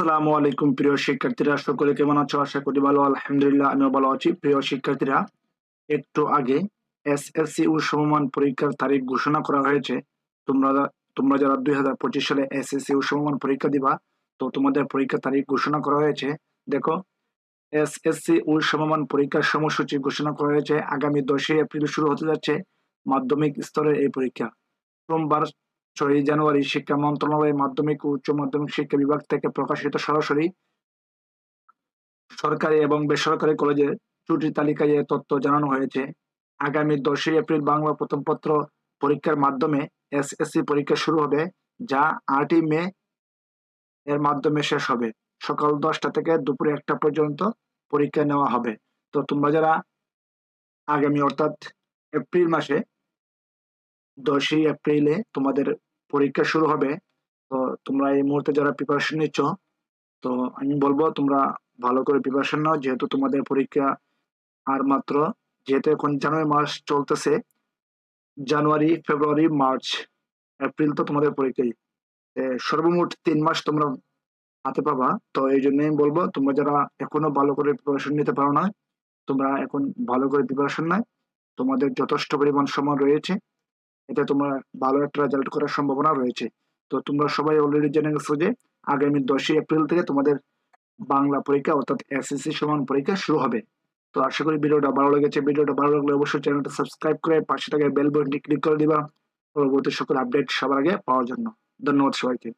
আসসালামু আলাইকুম প্রিয় শিক্ষার্থীরা, সকলে কেমন আছো? আশা করি ভালো, আলহামদুলিল্লাহ, আমিও ভালো আছি। প্রিয় শিক্ষার্থীরা, একটু আগে এসএসসি ও সমমান পরীক্ষার তারিখ ঘোষণা করা হয়েছে। তোমরা তোমরা যারা দুই হাজার পঁচিশ সালে এসএসসি ও সমমান পরীক্ষা দিবা, তো তোমাদের পরীক্ষার তারিখ ঘোষণা করা হয়েছে। দেখো এসএসসি ও সমমান পরীক্ষার সময়সূচি ঘোষণা করা হয়েছে। আগামী দশই এপ্রিল শুরু হতে যাচ্ছে মাধ্যমিক স্তরের এই পরীক্ষা। সোমবার ছয়ই জানুয়ারি শিক্ষা মন্ত্রণালয়ের মাধ্যমিক ও উচ্চ মাধ্যমিক শিক্ষা বিভাগ থেকে প্রকাশিত সরাসরি সরকারি এবং বেসরকারি কলেজের ছুটির তালিকায় এ তথ্য জানানো হয়েছে। আগামী দশই এপ্রিল বাংলা প্রথম পত্র পরীক্ষার মাধ্যমে এসএসসি পরীক্ষা শুরু হবে, যা আটই মে এর মাধ্যমে শেষ হবে। সকাল দশটা থেকে দুপুর একটা পর্যন্ত পরীক্ষা নেওয়া হবে। তো তোমরা যারা আগামী অর্থাৎ এপ্রিল মাসে দশই এপ্রিলে তোমাদের পরীক্ষা শুরু হবে। তো তোমরা এই মুহূর্তে যারা প্রিপারেশন নিচ্ছ, তো আমি বলব তোমরা ভালো করে প্রিপারেশন নাও, যেহেতু তোমাদের পরীক্ষা আর মাত্র, যেহেতু এখন জানুয়ারি মাস চলতেছে, জানুয়ারি, ফেব্রুয়ারি, মার্চ, এপ্রিল তো তোমাদের পরীক্ষাই। সর্বমোট তিন মাস তোমরা হাতে পাবা। তো এই জন্য আমি বলব, তোমরা যারা এখনও ভালো করে প্রিপারেশন নিতে পারো না, তোমরা এখন ভালো করে প্রিপারেশন নাই তোমাদের যথেষ্ট পরিমাণ সময় রয়েছে। এতে তোমার ভালো একটা রেজাল্ট করার সম্ভাবনা রয়েছে। তো তোমরা সবাই অলরেডি জেনে গেছো যে আগামী দশই এপ্রিল থেকে তোমাদের বাংলা পরীক্ষা অর্থাৎ এসএসসি সমান পরীক্ষা শুরু হবে। তো আশা করি ভিডিওটা ভালো লেগেছে। ভিডিওটা ভালো লাগলে অবশ্যই চ্যানেলটা সাবস্ক্রাইব করে পাশে থাকা বেল বটনটি ক্লিক করে দিবা। পরবর্তী সকল আপডেট সবার আগে পাওয়ার জন্য। ধন্যবাদ সবাইকে।